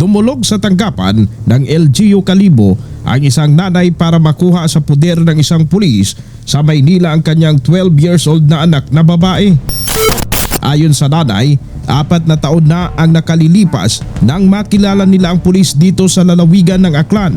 Dumulog sa tanggapan ng LGU Kalibo ang isang nanay para makuha sa puder ng isang pulis sa Maynila ang kanyang 12 years old na anak na babae. Ayon sa nanay, apat na taon na ang nakalilipas nang makilala nila ang pulis dito sa lalawigan ng Aklan.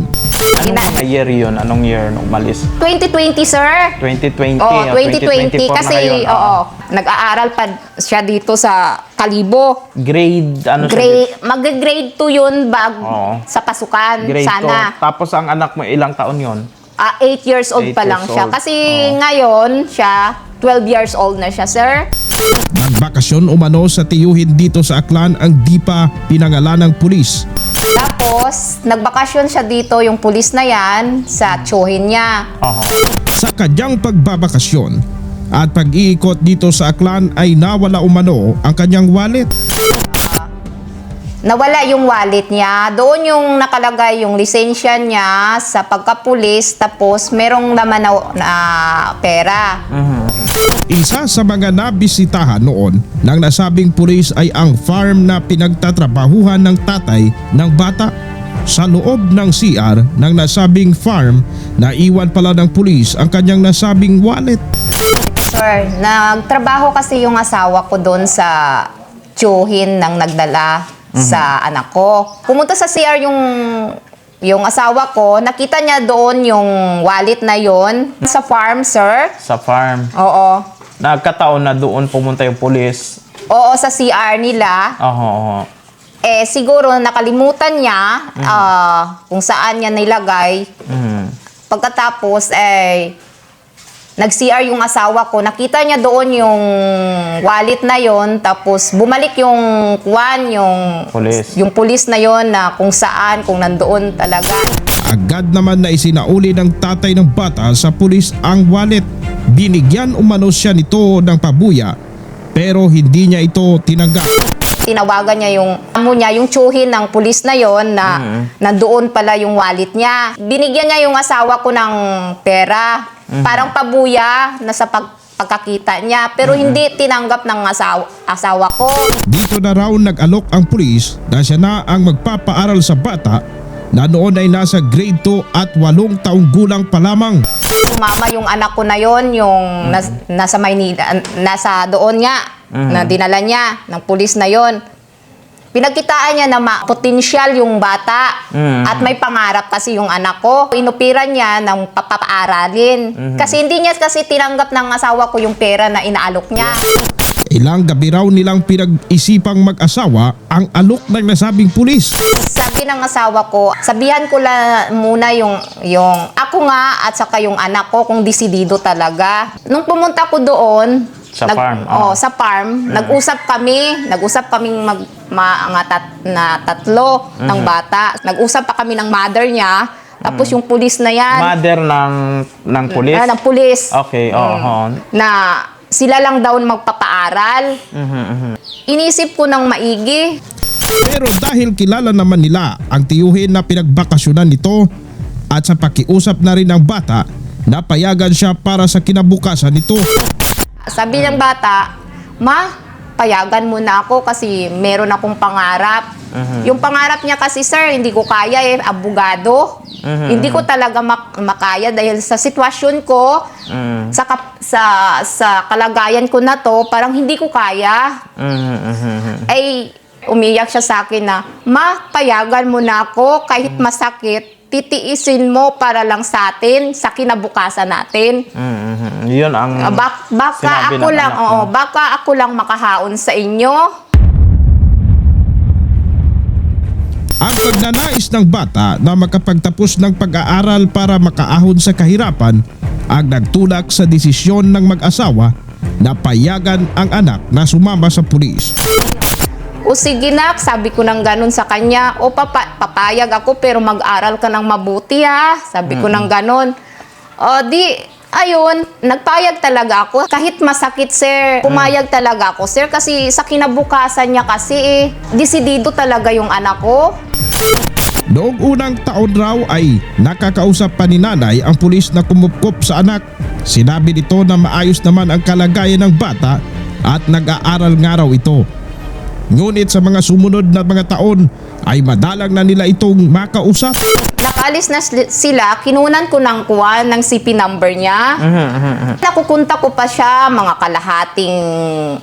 Anong mga year yun? Anong year nung umalis? 2020, sir. 2020 Oo, o 2020 2024 kasi na ngayon? oo, nag-aaral pa siya dito sa Kalibo. Grade, ano siya? Grade, mag-grade 2 yun bag Oo. sa pasukan Grade sana. 2. Tapos ang anak mo, ilang taon yon? Ah, 8 years old Eight pa lang years siya. old. Kasi Oo. ngayon, siya 12 years old na siya, sir. Nagbakasyon umano sa tiyuhin dito sa Aklan ang di pa pinangalan ng pulis. Tapos, nagbakasyon siya dito, yung pulis na yan, sa tsuhin niya. Aha. Sa kanyang pagbabakasyon at pag-iikot dito sa Aklan ay nawala umano ang kanyang wallet. Nawala yung wallet niya. Doon yung nakalagay yung lisensya niya sa pagkapulis. Tapos, merong naman na, na pera. Mhm. Isa sa mga nabisitahan noon ng nasabing pulis ay ang farm na pinagtatrabahuhan ng tatay ng bata. Sa loob ng CR ng nasabing farm, naiwan pala ng pulis ang kanyang nasabing wallet. Sir, nagtrabaho kasi yung asawa ko doon sa tsuhin ng nagdala sa anak ko. Pumunta sa CR yung yung asawa ko, nakita niya doon yung wallet na yon sa farm, sir. Sa farm. Oo. Nagkataon na doon pumunta yung pulis. Oo, sa CR nila. Aha, aha. Eh, siguro nakalimutan niya ah, kung saan niya nilagay. Mhm. Pagkatapos, eh, nag-CR yung asawa ko. Nakita niya doon yung wallet na yon Tapos, bumalik yung kwan, yung Pulis. yung pulis na yon na kung saan, kung nandoon talaga. Agad naman na isinauli ng tatay ng bata sa pulis ang wallet. Binigyan umano siya nito ng pabuya pero hindi niya ito tinanggap. Tinawagan niya yung amo niya, yung tsuhin ng pulis na yon na nandoon pala yung wallet niya. Binigyan niya yung asawa ko ng pera. Parang pabuya na sa pag pagkakita niya. Pero hindi tinanggap ng asawa, asawa ko. Dito na raw nag-alok ang pulis na siya na ang magpapaaral sa bata na noon ay nasa grade 2 at 8 taong gulang pa lamang. Sumama yung anak ko na yon yung nas- nasa Maynila, nasa doon nga, na dinala niya ng pulis na yon. Pinagkitaan niya na ma- potensyal yung bata Mhm. at may pangarap kasi yung anak ko. Inupiran niya ng papaaralin. Kasi hindi niya kasi tinanggap ng asawa ko yung pera na inaalok niya. Ilang gabi raw nilang pinag-isipang mag-asawa ang alok ng nasabing pulis. Sabi ng asawa ko, sabihan ko lang muna yung, yung ako nga at saka yung anak ko kung disidido talaga. Nung pumunta ko doon, Sa farm, Oh, oh. sa farm, nag-usap kami, nag-usap kaming mag mga tat, na tatlo ng bata. Nag-usap pa kami ng mother niya. Tapos yung pulis na yan, Mother ng ng pulis? ah, ng pulis, Okay, oo. na sila lang daw magpapaaral. Mhm, mhm. Inisip ko ng maigi, Pero dahil kilala naman nila ang tiyuhin na pinagbakasyonan nito at sa pakiusap na rin ng bata, napayagan siya para sa kinabukasan nito. Sabi ng bata, Ma, payagan mo na ako kasi meron akong pangarap. Yung pangarap niya kasi, sir, hindi ko kaya eh, abogado. Hindi ko talaga mak- makaya dahil sa sitwasyon ko, Mhm. sa, kap- sa, sa kalagayan ko na to, parang hindi ko kaya. Mhm, mhm, mhm. Ay, umiyak siya sa akin na, Ma, payagan mo na ako kahit masakit, titiisin mo para lang sa atin, sa kinabukasan natin. Mhm, mhm. Yun ang Ah, bak- baka ako ng lang, oo, baka ako lang makahaon sa inyo. Ang pagnanais ng bata na makapagtapos ng pag-aaral para makaahon sa kahirapan ang nagtulak sa desisyon ng mag-asawa na payagan ang anak na sumama sa pulis. O sige nak, sabi ko nang ganun sa kanya, o papa, papayag ako pero mag-aral ka ng mabuti ha. Sabi ko nang ganun. O di, ayun, nagpayag talaga ako. Kahit masakit sir, pumayag talaga ako sir kasi sa kinabukasan niya kasi eh, disidido talaga yung anak ko. Noong unang taon raw ay nakakausap pa ni nanay ang pulis na kumupkop sa anak. Sinabi nito na maayos naman ang kalagayan ng bata at nag-aaral nga raw ito. Ngunit sa mga sumunod na mga taon ay madalang na nila itong makausap. Nakalis na sila, kinunan ko ng kuha ng CP number niya. Nakukunta ko pa siya mga kalahating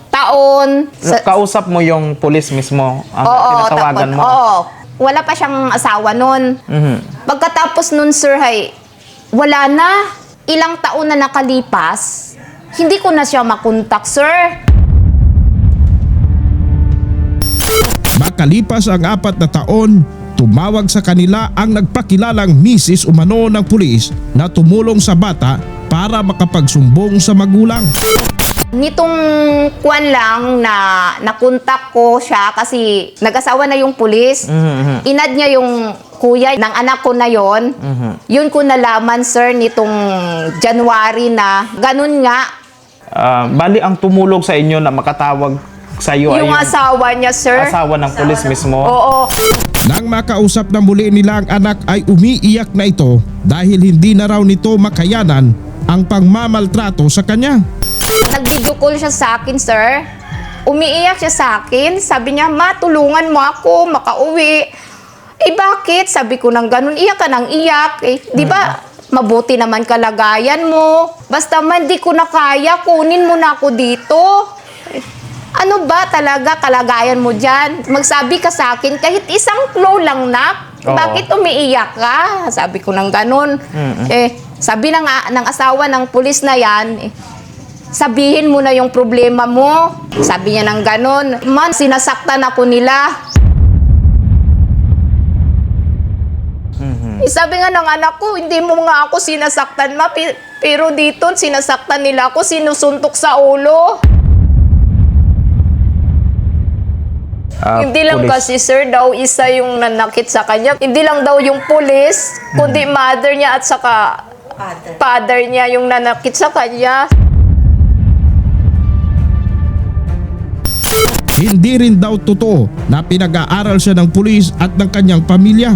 taon. Sa- Kausap mo yung police mismo. Ang Oo, tinatawagan mo. Oo. Wala pa siyang asawa nun. Mhm. Pagkatapos nun, sir, hay, wala na. Ilang taon na nakalipas, hindi ko na siya makontak, sir. Makalipas ang apat na taon, tumawag sa kanila ang nagpakilalang misis umano ng pulis na tumulong sa bata para makapagsumbong sa magulang. Nitong kwan lang na nakontak ko siya kasi nag-asawa na yung pulis. Mhm, Inad niya yung kuya ng anak ko na yon. Yun ko nalaman, sir, nitong January na. Ganun nga, Ah, bali ang tumulog sa inyo na makatawag sa iyo ay yung yung asawa niya, sir. asawa ng police mismo. Oo. Nang makausap na muli nila ang anak ay umiiyak na ito dahil hindi na raw nito makayanan ang pangmamaltrato sa kanya. Nag-video call siya sa akin, sir. Umiiyak siya sa akin. Sabi niya, ma, tulungan mo ako, makauwi. Eh, bakit? Sabi ko nang ganun, iyak ka nang iyak. Eh, di ba, mabuti naman kalagayan mo. Basta man di ko na kaya, kunin mo na ako dito. Ano ba talaga kalagayan mo dyan? Magsabi ka sa akin, kahit isang flow lang na, Oo. bakit umiiyak ka? Sabi ko nang ganun. Eh, sabi ng, ng asawa ng pulis na yan, eh, sabihin mo na yung problema mo. Sabi niya ng ganon. Man, sinasaktan ako nila. Eh, Sabi nga ng anak ko, hindi mo nga ako sinasaktan ma, pi- pero dito sinasaktan nila ako, sinusuntok sa ulo. Ah, hindi lang police. kasi sir daw isa yung nanakit sa kanya. Hindi lang daw yung pulis, kundi mother niya at saka father niya yung nanakit sa kanya. Hindi rin daw totoo na pinag-aaral siya ng pulis at ng kanyang pamilya.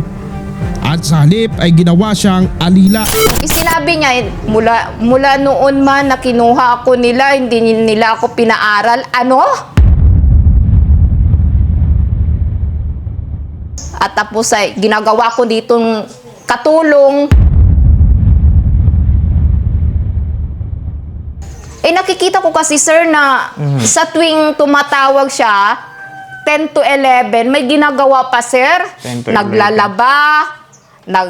At sa halip ay ginawa siyang alila. Sinabi niya, mula, mula noon man na kinuha ako nila, hindi nila ako pinaaral. Ano? At tapos ay ginagawa ko ditong katulong. Eh nakikita ko kasi sir na sa tuwing tumatawag siya, 10 to 11, may ginagawa pa sir. 10 to 11. Naglalaba, nag,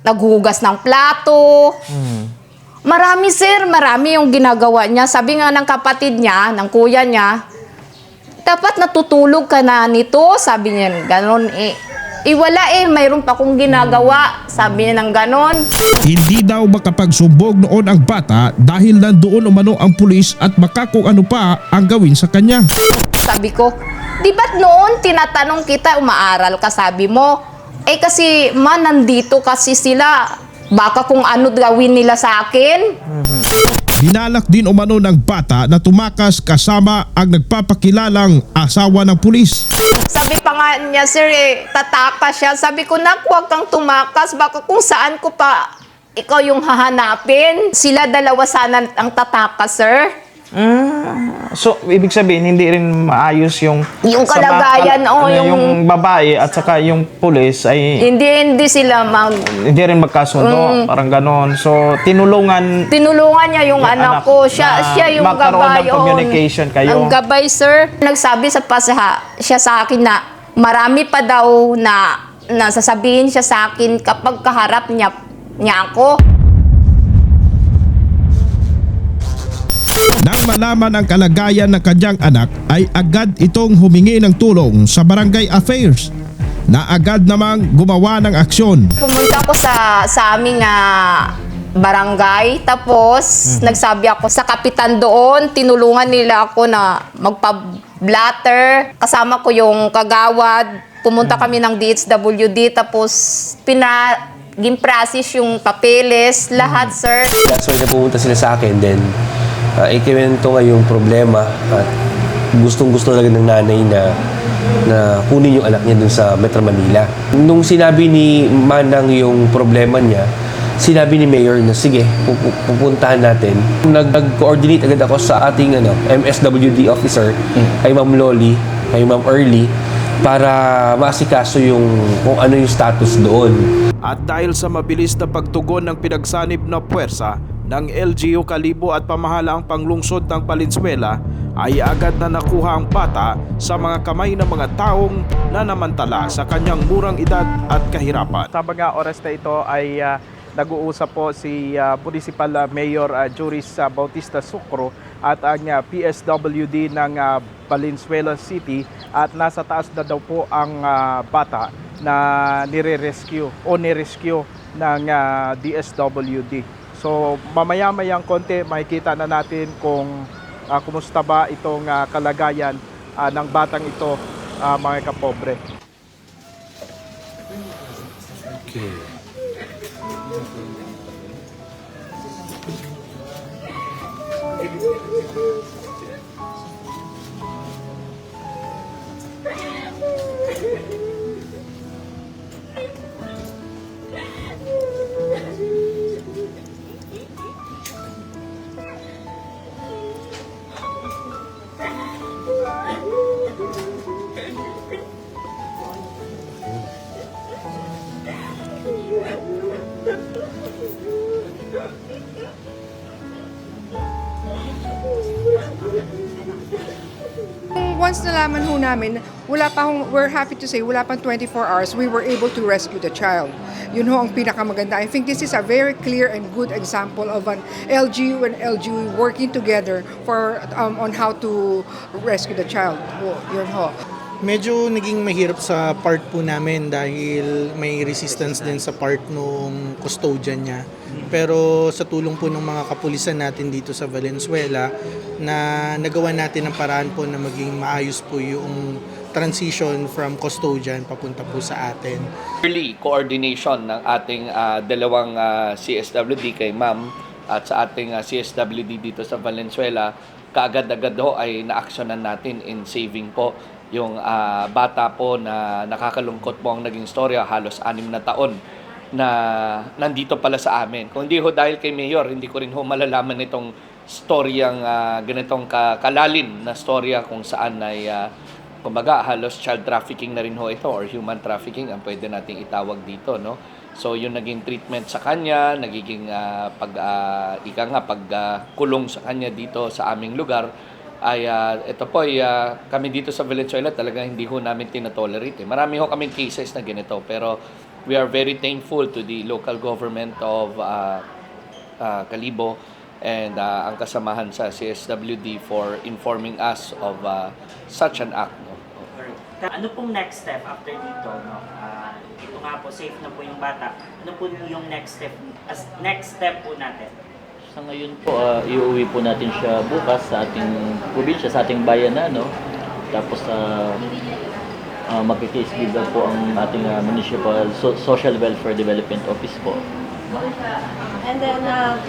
naghugas ng plato. Marami sir, marami yung ginagawa niya. Sabi nga ng kapatid niya, ng kuya niya, dapat natutulog ka na nito. Sabi niya, ganon eh. Eh wala eh, mayroon pa kong ginagawa. Sabi niya ng ganon. Hindi daw makapagsumbog noon ang bata dahil nandoon umano ang pulis at baka kung ano pa ang gawin sa kanya. Sabi ko, di ba't noon tinatanong kita, umaaral ka, sabi mo? Eh kasi, man, nandito kasi sila. Baka kung ano gawin nila sa akin. Hinalak din umano ng bata na tumakas kasama ang nagpapakilalang asawa ng pulis. Sabi pa nga niya, sir, eh, tataka siya. Sabi ko, nak, huwag kang tumakas. Baka kung saan ko pa ikaw yung hahanapin. Sila dalawa sana ang tataka, sir. Mm, so, ibig sabihin, hindi rin maayos yung... Yung kalagayan, oo, ano, yung- yung babae at saka yung police ay Hindi, hindi sila mag... hindi rin magkasundo. Parang ganon. So, tinulungan Tinulungan niya yung, Yung anak, anak ko. Siya, siya yung gabay. ng oo. communication kayo. Ang gabay, sir. Nagsabi sa pasaha, siya sa akin na marami pa daw na nasasabihin siya sa akin kapag kaharap niya, niya ako. Malaman ang kalagayan ng kanyang anak ay agad itong humingi ng tulong sa barangay affairs na agad namang gumawa ng aksyon. Pumunta ako sa sa aming ah, barangay. Tapos, nagsabi ako sa kapitan doon. Tinulungan nila ako na magpa-blatter. Kasama ko yung kagawad. Pumunta kami ng DHWD. Tapos, pina gimprasis yung papeles, lahat, sir. That's why napupunta sila sa akin. Then, uh, ikiwento nga yung problema at gustong-gusto talaga ng nanay na na kunin yung anak niya dun sa Metro Manila. Nung sinabi ni Manang yung problema niya, sinabi ni Mayor na sige, pupu- pupuntahan natin. Nag- Nag-coordinate agad ako sa ating ano, MSWD officer, kay Ma'am Loli, kay Ma'am Early para maasikaso yung kung ano yung status doon. At dahil sa mabilis na pagtugon ng pinagsanib na puwersa ng LGU Kalibo at pamahalaang panglungsod ng Valenzuela ay agad na nakuha ang bata sa mga kamay ng mga taong nanamantala sa kanyang murang edad at kahirapan. Sa mga oras na ito ay ah, nag-uusap po si ah, Municipal ah, Mayor ah, Juris ah, Bautista Sucro at ang ah, PSWD ng ah, Valenzuela City at nasa taas na daw po ang ah, bata na nire-rescue o nirescue ng ah, DSWD. So mamaya-mayang konti makikita na natin kung ah, kumusta ba itong ah, kalagayan ah, ng batang ito ah, mga kapobre. Okay. Once nalaman ho namin, wala pa hong, we're happy to say, wala pang 24 hours, we were able to rescue the child. Yun ho ang pinakamaganda. I think this is a very clear and good example of an LGU and LGU working together for um, on how to rescue the child. Ho, yun ho. Medyo naging mahirap sa part po namin dahil may resistance din sa part nung custodian niya. Pero sa tulong po ng mga kapulisan natin dito sa Valenzuela na nagawa natin ang paraan po na maging maayos po yung transition from custodian papunta po sa atin. early coordination ng ating ah, dalawang ah, CSWD kay Ma'am at sa ating ah, CSWD dito sa Valenzuela, kaagad-agad ho ay naaksyonan natin in saving po yung ah, bata po na nakakalungkot po ang naging storya, halos anim na taon na nandito pala sa amin. Kung hindi ho dahil kay Mayor, hindi ko rin ho malalaman itong storyang ah, ganitong ka- kalalim na storya kung saan ay ah, kumbaga halos child trafficking na rin ho ito or human trafficking ang pwede nating itawag dito no so yung naging treatment sa kanya nagiging ah, pag ah, ika nga pag ah, kulong sa kanya dito sa aming lugar ay ah, ito po ay ah, kami dito sa Valenzuela talaga hindi ho namin tinotolerate eh. marami ho kaming cases na ganito pero we are very thankful to the local government of ah, ah, Kalibo and ah, ang kasamahan sa CSWD for informing us of ah, such an act no? Ano pong next step after dito? No? Ah, ito nga po, safe na po yung bata. Ano po yung next step? As next step po natin? Sa ngayon po, ah, iuwi po natin siya bukas sa ating probinsya, sa ating bayan na, no? Tapos, uh, uh, magkikase leave lang po ang ating ah, Municipal So- Social Welfare Development Office po. And then, uh,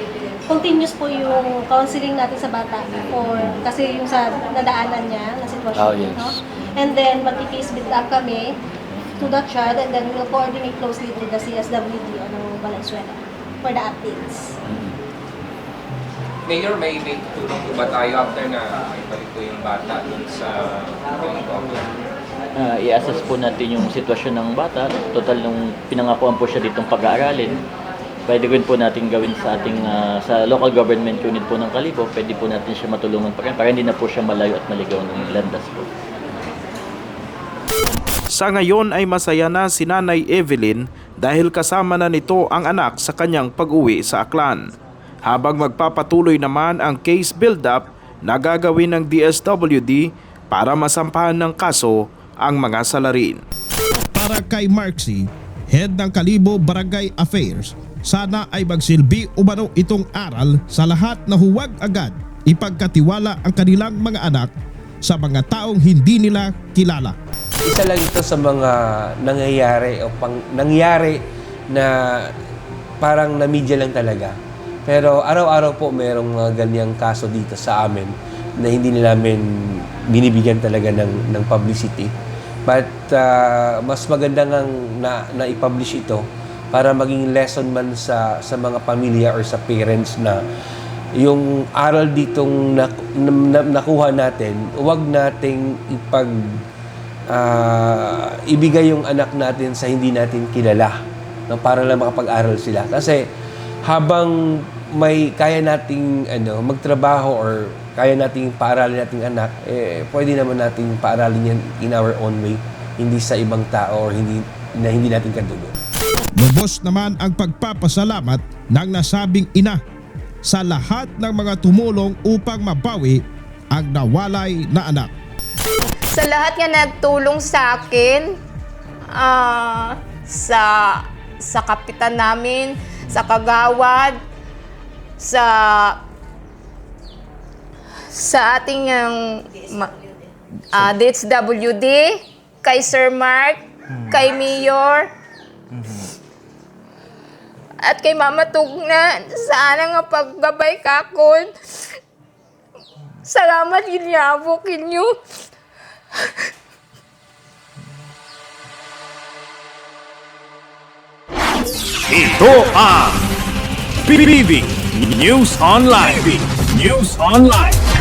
continuous po yung counseling natin sa bata for, kasi yung sa nadaanan niya na sitwasyon. Oh, yes. no? And then, magkikase build up kami to the child and then we'll coordinate closely with the CSWD o ng Valenzuela for the updates. Mayor, may may tulong po ba tayo after na may balik po yung bata dun sa helicopter? Ah, i-assess po natin yung sitwasyon ng bata. Total nung pinangakuan po siya ditong pag-aaralin. Pwede rin po natin gawin sa ating ah, sa local government unit po ng Kalibo. Pwede po natin siya matulungan pa rin para hindi na po siya malayo at maligaw ng landas po. Sa ngayon ay masaya na si Nanay Evelyn dahil kasama na nito ang anak sa kanyang pag-uwi sa Aklan. Habang magpapatuloy naman ang case build-up na gagawin ng DSWD para masampahan ng kaso ang mga salarin. Para kay Marksy, head ng Kalibo Barangay Affairs, sana ay magsilbi umano itong aral sa lahat na huwag agad ipagkatiwala ang kanilang mga anak sa mga taong hindi nila kilala. Isa lang ito sa mga nangyayari o pang nangyari na parang na media lang talaga. Pero araw-araw po merong mga ganyang kaso dito sa amin na hindi na namin binibigyan talaga ng, ng publicity. But ah, mas maganda ngang na, na i-publish ito para maging lesson man sa, sa mga pamilya or sa parents na yung aral ditong na, na- na- nakuha natin, huwag nating ipag ah, ibigay yung anak natin sa hindi natin kilala no, para lang makapag-aral sila. Kasi habang may kaya nating ano, magtrabaho or kaya nating paaralin nating anak, eh, pwede naman nating paaralin yan in our own way, hindi sa ibang tao or hindi na hindi natin kadugo. Lubos naman ang pagpapasalamat ng nasabing ina sa lahat ng mga tumulong upang mabawi ang nawalay na anak. Sa lahat nga nagtulong sa akin, ah, sa sa kapitan namin, sa kagawad, sa sa ating ang ma- ah, DHWD, kay Sir Mark, kay Mayor, at kay Mama Tugna, sana nga paggabay ka kon. Salamat ginyabo kinyo. Ito ang PBB News Online. News Online.